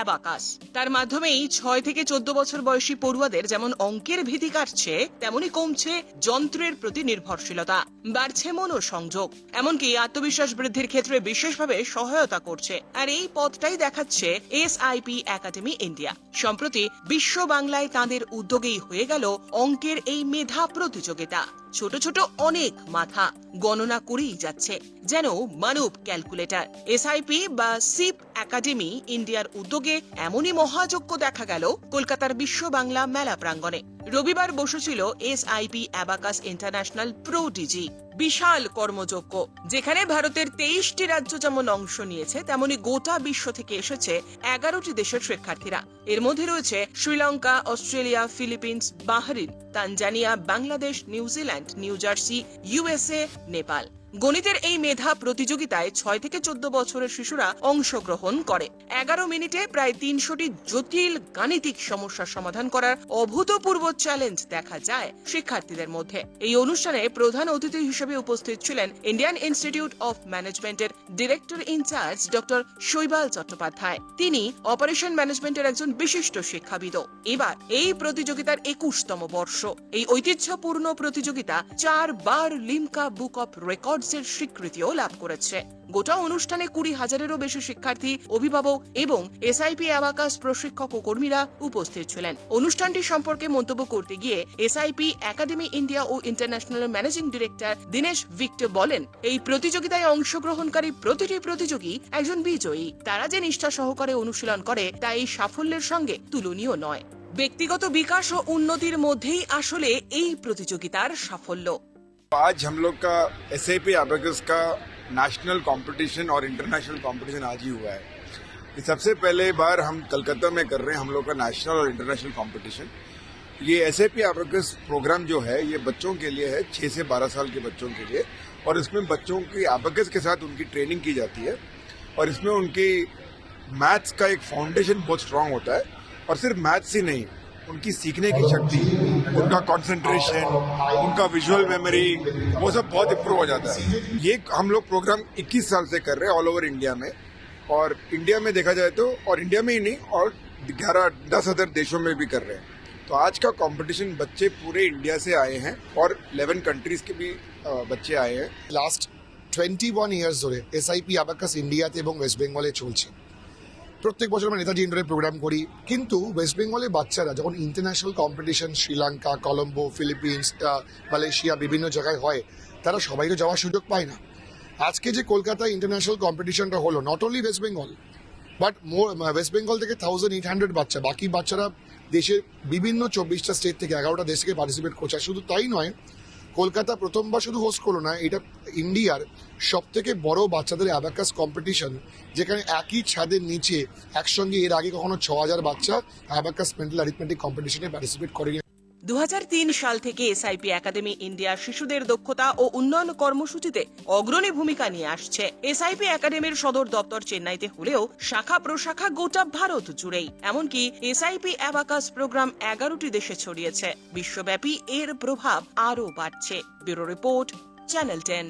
Abacus তার মাধ্যমেই ছয় থেকে চোদ্দ বছর বয়সী পড়ুয়াদের যেমন অঙ্কের ভীতি কাটছে, তেমনি কমছে যন্ত্রের প্রতি নির্ভরশীলতা। বাড়ছে মনোসংযোগ। এমনকি আত্মবিশ্বাস বৃদ্ধির ক্ষেত্রে বিশেষভাবে সহায়তা করছে। আর এই পথটাই দেখাচ্ছে এস এসআইপি একাডেমি ইন্ডিয়া। সম্প্রতি বিশ্ব বাংলায় তাদের উদ্যোগেই হয়ে গেল অঙ্কের এই মেধা প্রতিযোগিতা। ছোট ছোট অনেক মাথা গণনা করেই যাচ্ছে, যেন মানব ক্যালকুলেটর। এসআইপি বা সিপ একাডেমি ইন্ডিয়ার উদ্যোগে এমনই মহাযজ্ঞ দেখা গেল কলকাতার বিশ্ব বাংলা মেলা প্রাঙ্গণে। রবিবার বসেছিল S SIP abacus international prodigy, বিশাল কর্মযজ্ঞ, যেখানে ভারতের তেইশটি রাজ্য যেমন অংশ নিয়েছে, তেমনি গোটা বিশ্ব থেকে এসেছে এগারোটি দেশের শিক্ষার্থীরা। এর মধ্যে রয়েছে Sri Lanka, Australia, Philippines, Bahrain, Tanzania, Bangladesh, New Zealand, New Jersey USA Nepal. গণিতের এই মেধা প্রতিযোগিতায় ছয় থেকে চোদ্দ বছরের শিশুরা অংশগ্রহণ করে। এগারো মিনিটে প্রায় তিনশোটি জটিল গাণিতিক সমস্যার সমাধান করার অভূতপূর্ব চ্যালেঞ্জ দেখা যায় শিক্ষার্থীদের মধ্যে। এই অনুষ্ঠানে প্রধান অতিথি হিসেবে উপস্থিত ছিলেন ইন্ডিয়ান ইনস্টিটিউট অফ ম্যানেজমেন্টের director in charge doctor Shaibal Chattopadhyay. তিনি অপারেশন ম্যানেজমেন্টের একজন বিশিষ্ট শিক্ষাবিদ। এবার এই প্রতিযোগিতার একুশতম বর্ষ। এই ঐতিহ্যপূর্ণ প্রতিযোগিতা চারবার লিমকা বুক অফ রেকর্ডস এর স্বীকৃতিও লাভ করেছে। গোটা অনুষ্ঠানে কুড়ি হাজারেরও বেশি শিক্ষার্থী, অভিভাবক এবং এসআইপি অ্যাবাকাস প্রশিক্ষক ও কর্মীরা উপস্থিত ছিলেন। অনুষ্ঠানটি সম্পর্কে মন্তব্য করতে গিয়ে এসআইপি, একাডেমি ইন্ডিয়া ও international managing director Dinesh Victor বলেন, এই প্রতিযোগিতায় অংশগ্রহণকারী প্রতিটি প্রতিযোগী একজন বিজয়ী। তারা যে নিষ্ঠা সহকারে অনুশীলন করে, তা এই সাফল্যের সঙ্গে তুলনীয় নয়। ব্যক্তিগত বিকাশ ও উন্নতির মধ্যেই আসলে এই প্রতিযোগিতার সাফল্য। आज हम लोग का एस आई पी का नेशनल कंपटीशन और इंटरनेशनल कंपटीशन आज ही हुआ है। ये सबसे पहले बार हम कलकत्ता में कर रहे हैं हम लोग का नेशनल और इंटरनेशनल कंपटीशन ये एस आई पी प्रोग्राम जो है, ये बच्चों के लिए है छः से बारह साल के बच्चों के लिए। और इसमें बच्चों की एबेकस के साथ उनकी ट्रेनिंग की जाती है। और इसमें उनकी मैथ्स का एक फाउंडेशन बहुत स्ट्रांग होता है। और सिर्फ़ मैथ्स ही नहीं उनकी सीखने की शक्ति उनका कंसंट्रेशन उनका विजुअल मेमोरी वो सब बहुत इम्प्रूव हो जाता है ये हम लोग प्रोग्राम 21 साल से कर रहे हैं ऑल ओवर इंडिया में और इंडिया में देखा जाए तो और इंडिया में ही नहीं और ग्यारह दस अदर देशों में भी कर रहे हैं तो आज का कंपटीशन बच्चे पूरे इंडिया से आए हैं और 11 कंट्रीज के भी अ, बच्चे आए हैं লাস্ট টোয়েন্টি ওয়ান ইয়ার্স ধরে এসআইপি আবাকাস ইন্ডিয়াতে এবং ওয়েস্ট বেঙ্গলে চলছে প্রত্যেক বছর আমরা নেতাজি ইন্ডোরে প্রোগ্রাম করি। কিন্তু ওয়েস্ট বেঙ্গলের বাচ্চারা যখন international competition Sri Lanka Colombo Philippines Malaysia বিভিন্ন জায়গায় হয়, তারা সবাই তো যাওয়ার সুযোগ পায় না। আজকে যে কলকাতায় ইন্টারন্যাশনাল কম্পিটিশনটা হলো not only West Bengal but more West Bengal থেকে থাউজেন্ড এইট হান্ড্রেড বাচ্চা, বাকি বাচ্চারা দেশের বিভিন্ন চব্বিশটা স্টেট থেকে এগারোটা দেশ থেকে পার্টিসিপেট করছে। শুধু তাই নয় কলকাতা প্রথমবার শুধু হোস্ট করল না, এটা ইন্ডিয়ার সব থেকে বড় বাচ্চাদের অ্যাবাকাস কম্পিটিশন যেখানে একই ছাদের নিচে একসঙ্গে এর আগে কখনো ছ হাজার বাচ্চা অ্যাবাকাস মেন্টাল অ্যারিথমেটিক কম্পিটিশনে পার্টিসিপেট করেনি। দু সাল থেকে এসআইপি একাডেমি ইন্ডিয়া শিশুদের দক্ষতা ও উন্নয়ন কর্মসূচিতে অগ্রণী ভূমিকা নিয়ে আসছে। এসআইপি একাডেমির সদর দপ্তর চেন্নাইতে হলেও শাখা প্রশাখা গোটা ভারত জুড়েই। এমনকি এসআইপি অ্যাবাকাস প্রোগ্রাম এগারোটি দেশে ছড়িয়েছে। বিশ্বব্যাপী এর প্রভাব আরও বাড়ছে। Bureau report, channel ten.